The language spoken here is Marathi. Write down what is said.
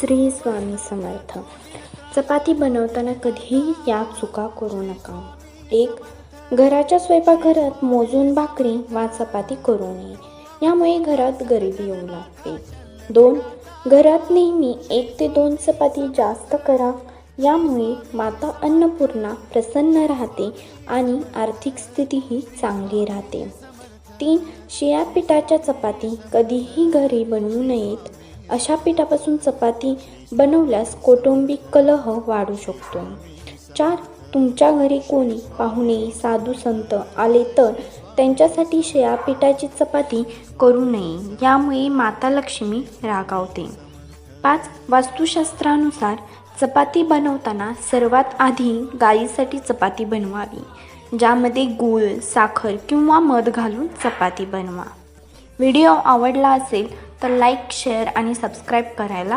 श्री स्वामी समर्थ. चपाती बनवताना कधीही या चुका करू नका. एक घराच्या स्वयंपाकघरात मोजून भाकरी वा चपाती करू नये. यामुळे घरात गरिबी येऊ लागते. दोन घरात नेहमी एक ते दोन चपाती जास्त करा. यामुळे माता अन्नपूर्णा प्रसन्न राहते आणि आर्थिक स्थितीही चांगली राहते. तीन शिया पिठाच्या चपाती कधीही घरी बनवू नयेत. अशा पिठापासून चपाती बनवल्यास कौटुंबिक कलह वाढू शकतो. चार तुमच्या घरी कोणी पाहुणे साधू संत आले तर त्यांच्यासाठी शेया पिठाची चपाती करू नये यामुळे माता लक्ष्मी रागावते. पाच वास्तुशास्त्रानुसार चपाती बनवताना सर्वात आधी गाईसाठी चपाती बनवावी ज्यामध्ये गूळ साखर किंवा मध घालून चपाती बनवा. व्हिडिओ आवडला असेल तर लाईक शेअर आणि सबस्क्राईब करायला